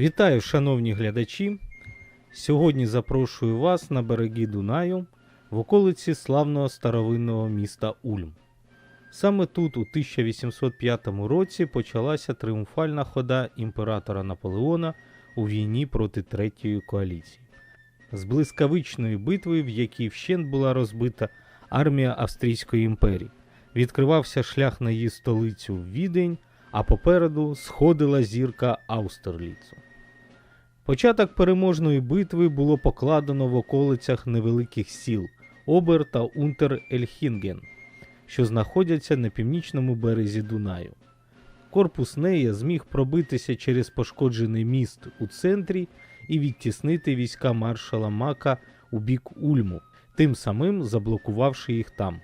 Вітаю, шановні глядачі! Сьогодні запрошую вас на береги Дунаю в околиці славного старовинного міста Ульм. Саме тут, у 1805 році, почалася тріумфальна хода імператора Наполеона у війні проти Третьої коаліції. З блискавичної битви, в якій вщент була розбита армія Австрійської імперії, відкривався шлях на її столицю Відень, а попереду сходила зірка Аустерліцу. Початок переможної битви було покладено в околицях невеликих сіл Обер та Унтер Ельхінген, що знаходяться на північному березі Дунаю. Корпус Нея зміг пробитися через пошкоджений міст у центрі і відтіснити війська маршала Мака у бік Ульму, тим самим заблокувавши їх там.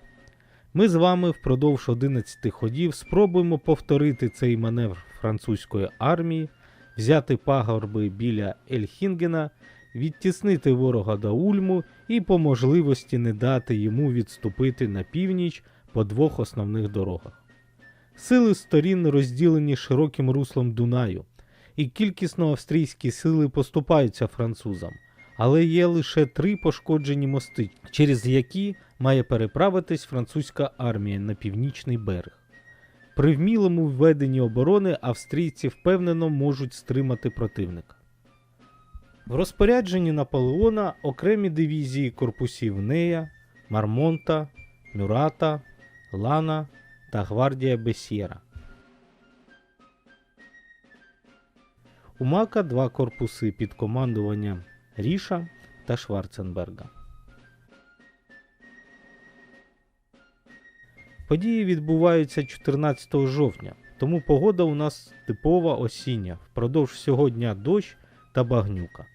Ми з вами впродовж 11 ходів спробуємо повторити цей маневр французької армії, взяти пагорби біля Ельхінгена, відтіснити ворога до Ульму і по можливості не дати йому відступити на північ по двох основних дорогах. Сили сторін розділені широким руслом Дунаю, і кількісно австрійські сили поступаються французам, але є лише три пошкоджені мости, через які має переправитись французька армія на північний берег. При вмілому введенні оборони австрійці впевнено можуть стримати противника. В розпорядженні Наполеона окремі дивізії корпусів Нея, Мармонта, Мюрата, Лана та гвардія Бесєра. У Мака два корпуси під командуванням Ріша та Шварценберга. Події відбуваються 14 жовтня, тому погода у нас типова осіння, впродовж всього дня дощ та багнюка.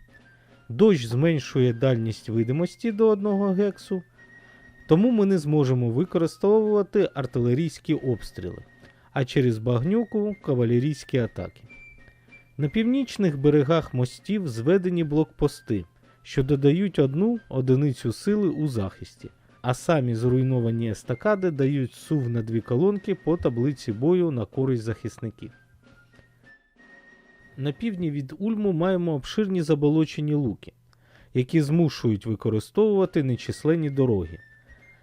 Дощ зменшує дальність видимості до 1 гексу, тому ми не зможемо використовувати артилерійські обстріли, а через багнюку кавалерійські атаки. На північних берегах мостів зведені блокпости, що додають одну одиницю сили у захисті, а самі зруйновані естакади дають сув на дві колонки по таблиці бою на користь захисників. На півдні від Ульму маємо обширні заболочені луки, які змушують використовувати нечисленні дороги,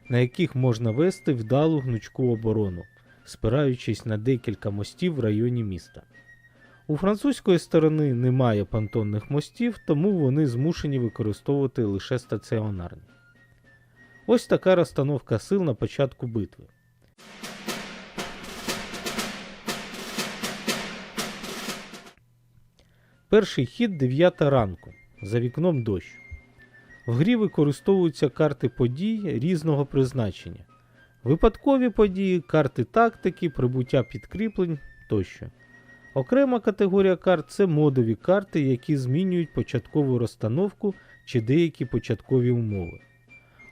на яких можна вести вдалу гнучку оборону, спираючись на декілька мостів в районі міста. У французької сторони немає понтонних мостів, тому вони змушені використовувати лише стаціонарні. Ось така розстановка сил на початку битви. Перший хід 9 ранку. За вікном дощ. В грі використовуються карти подій різного призначення. Випадкові події, карти тактики, прибуття підкріплень тощо. Окрема категорія карт це модові карти, які змінюють початкову розстановку чи деякі початкові умови.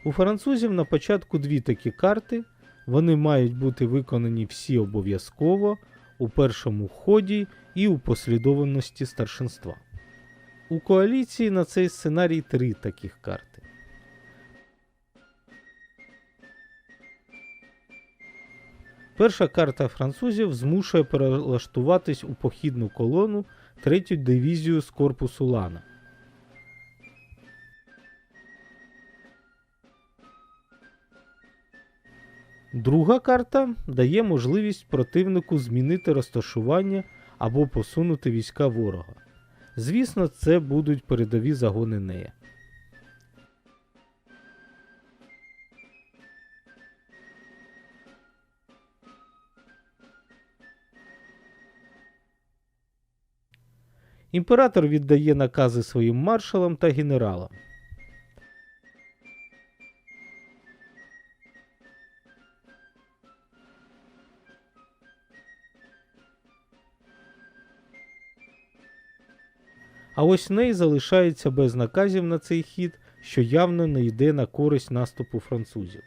У французів на початку дві такі карти. Вони мають бути виконані всі обов'язково у першому ході і у послідовності старшинства. У коаліції на цей сценарій три таких карти. Перша карта французів змушує перелаштуватись у похідну колону третю дивізію з корпусу Лана. Друга карта дає можливість противнику змінити розташування або посунути війська ворога. Звісно, це будуть передові загони нея. Імператор віддає накази своїм маршалам та генералам. А ось Ней залишається без наказів на цей хід, що явно не йде на користь наступу французів.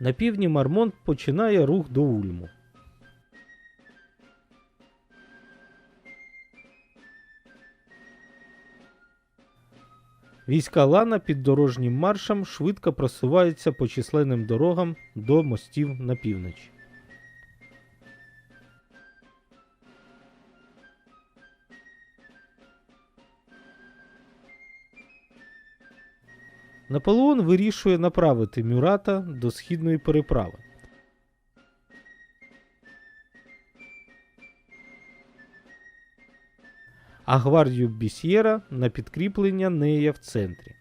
На півдні Мармонт починає рух до Ульму. Війська Лана під дорожнім маршем швидко просуваються по численним дорогам до мостів на північ. Наполеон вирішує направити Мюрата до східної переправи. А гвардію Бісьєра на підкріплення Нея в центрі.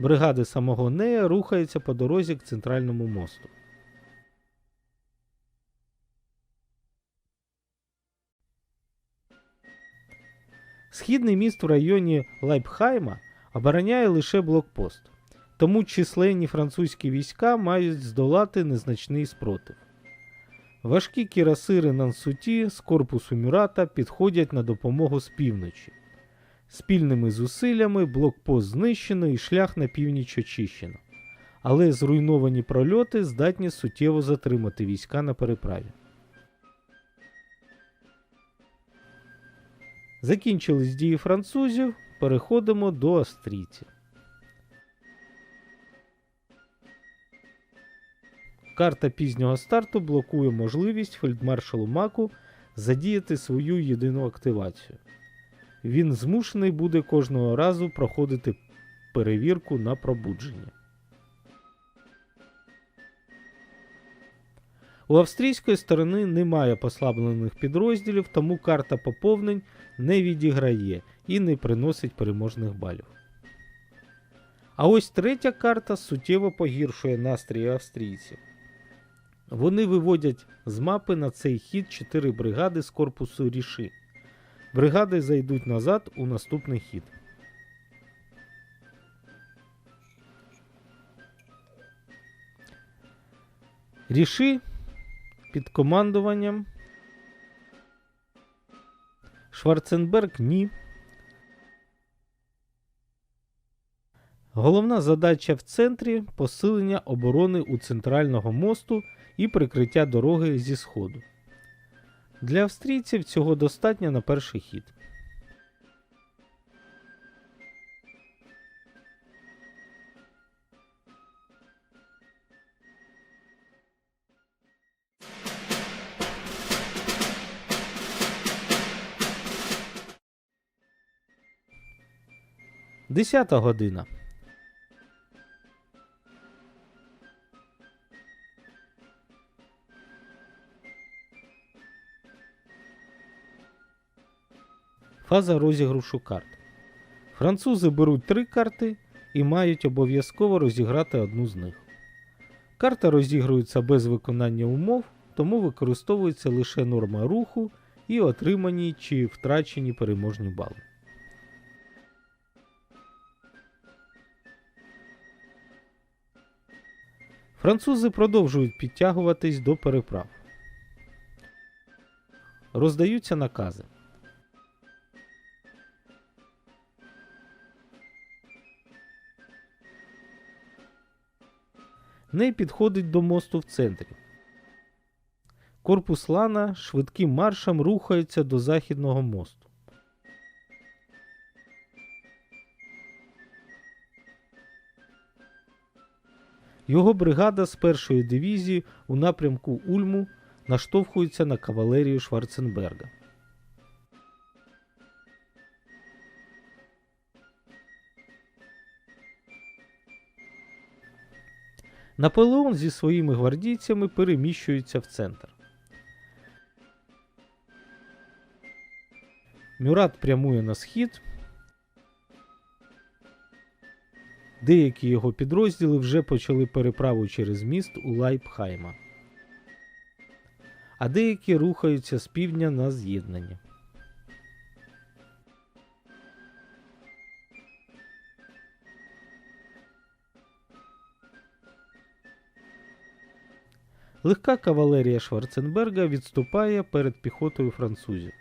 Бригади самого Нея рухаються по дорозі к центральному мосту. Східний міст в районі Лайпхайма обороняє лише блокпост, тому численні французькі війська мають здолати незначний спротив. Важкі кірасири Нансуті з корпусу Мюрата підходять на допомогу з півночі. Спільними зусиллями блокпост знищено і шлях на північ очищено. Але зруйновані прольоти здатні суттєво затримати війська на переправі. Закінчились дії французів, переходимо до австрійців. Карта пізнього старту блокує можливість фельдмаршалу Маку задіяти свою єдину активацію. Він змушений буде кожного разу проходити перевірку на пробудження. У австрійської сторони немає послаблених підрозділів, тому карта поповнень не відіграє і не приносить переможних балів. А ось третя карта суттєво погіршує настрій австрійців. Вони виводять з мапи на цей хід 4 бригади з корпусу Ріши. Бригади зайдуть назад у наступний хід. Ріши під командуванням Шварценберг ні. Головна задача в центрі посилення оборони у центрального мосту і прикриття дороги зі сходу. Для австрійців цього достатньо на перший хід. Десята година. Фаза розігрушу карт. Французи беруть три карти і мають обов'язково розіграти одну з них. Карта розігрується без виконання умов, тому використовується лише норма руху і отримані чи втрачені переможні бали. Французи продовжують підтягуватись до переправ. Роздаються накази. Ней підходить до мосту в центрі. Корпус Лана швидким маршем рухається до західного мосту. Його бригада з першої дивізії у напрямку Ульму наштовхується на кавалерію Шварценберга. Наполеон зі своїми гвардійцями переміщується в центр. Мюрат прямує на схід. Деякі його підрозділи вже почали переправу через міст у Лайпхайма, а деякі рухаються з півдня на з'єднання. Легка кавалерія Шварценберга відступає перед піхотою французів.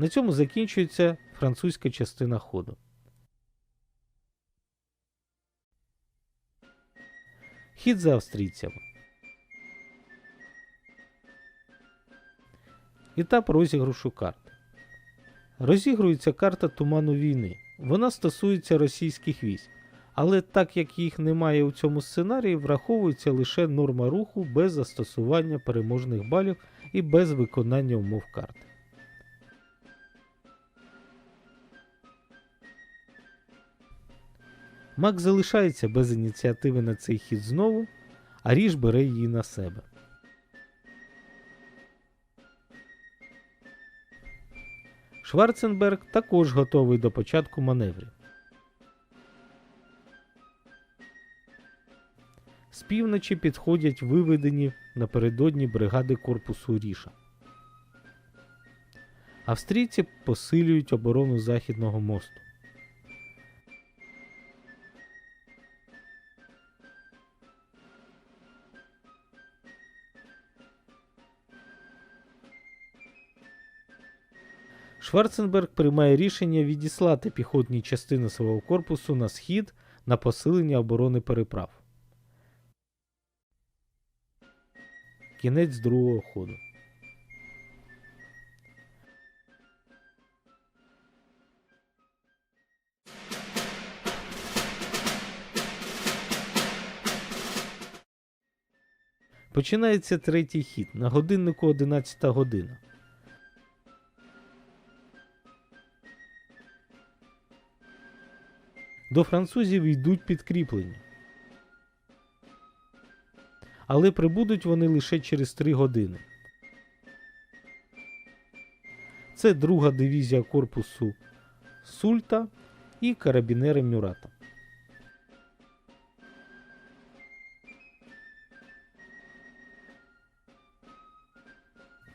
На цьому закінчується французька частина ходу. Хід за австрійцями. Етап розіграшу карт. Розігрується карта туману війни. Вона стосується російських військ. Але так як їх немає у цьому сценарії, враховується лише норма руху без застосування переможних балів і без виконання умов карти. Мак залишається без ініціативи на цей хід знову, а Ріж бере її на себе. Шварценберг також готовий до початку маневрів. З півночі підходять виведені напередодні бригади корпусу Ріша. Австрійці посилюють оборону Західного мосту. Шварценберг приймає рішення відіслати піхотні частини свого корпусу на схід на посилення оборони переправ. Кінець другого ходу. Починається третій хід. На годиннику 11 година. До французів йдуть підкріплення. Але прибудуть вони лише через 3 години. Це друга дивізія корпусу Сульта і карабінери Мюрата.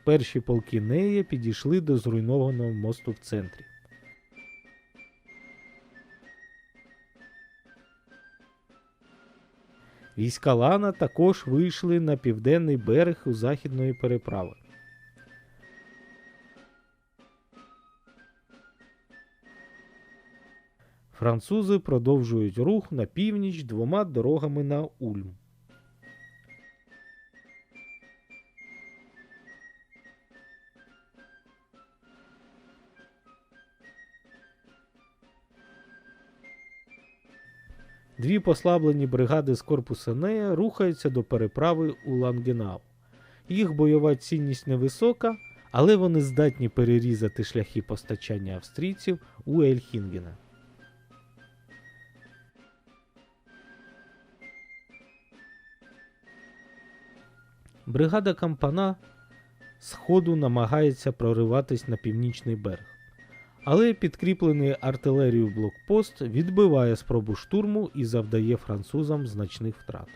Перші полки Нея підійшли до зруйнованого мосту в центрі. Війська Лана також вийшли на південний берег у західної переправи. Французи продовжують рух на північ двома дорогами на Ульм. Дві послаблені бригади з корпуса Нея рухаються до переправи у Лангенау. Їх бойова цінність невисока, але вони здатні перерізати шляхи постачання австрійців у Ельхінгена. Бригада Кампана з ходу намагається прориватись на північний берег. Але підкріплений артилерією блокпост відбиває спробу штурму і завдає французам значних втрат.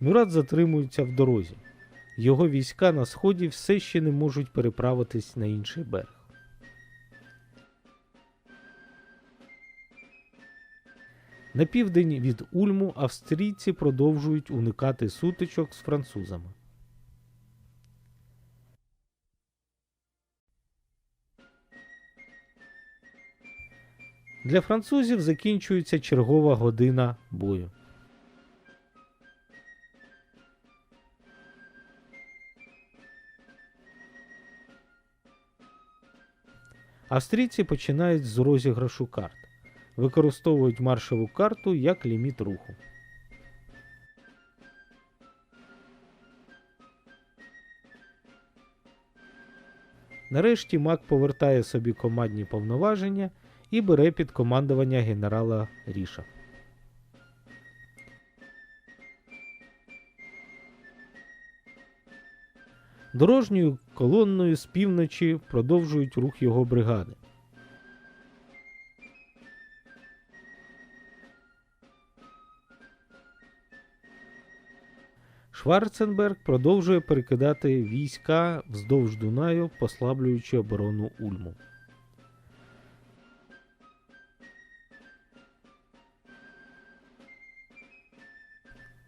Мюрат затримується в дорозі. Його війська на сході все ще не можуть переправитись на інший берег. На південь від Ульму австрійці продовжують уникати сутичок з французами. Для французів закінчується чергова година бою. Австрійці починають з розіграшу карт використовують маршову карту як ліміт руху. Нарешті Мак повертає собі командні повноваження і бере під командування генерала Ріша. Дорожньою колонною з півночі продовжують рух його бригади. Шварценберг продовжує перекидати війська вздовж Дунаю, послаблюючи оборону Ульму.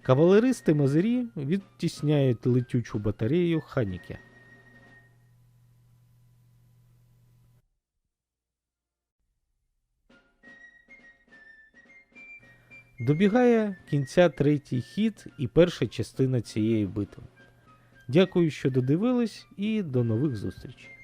Кавалеристи Мазирі відтісняють летючу батарею Ханіке. Добігає кінця третій хід і перша частина цієї битви. Дякую, що додивились, і до нових зустрічей.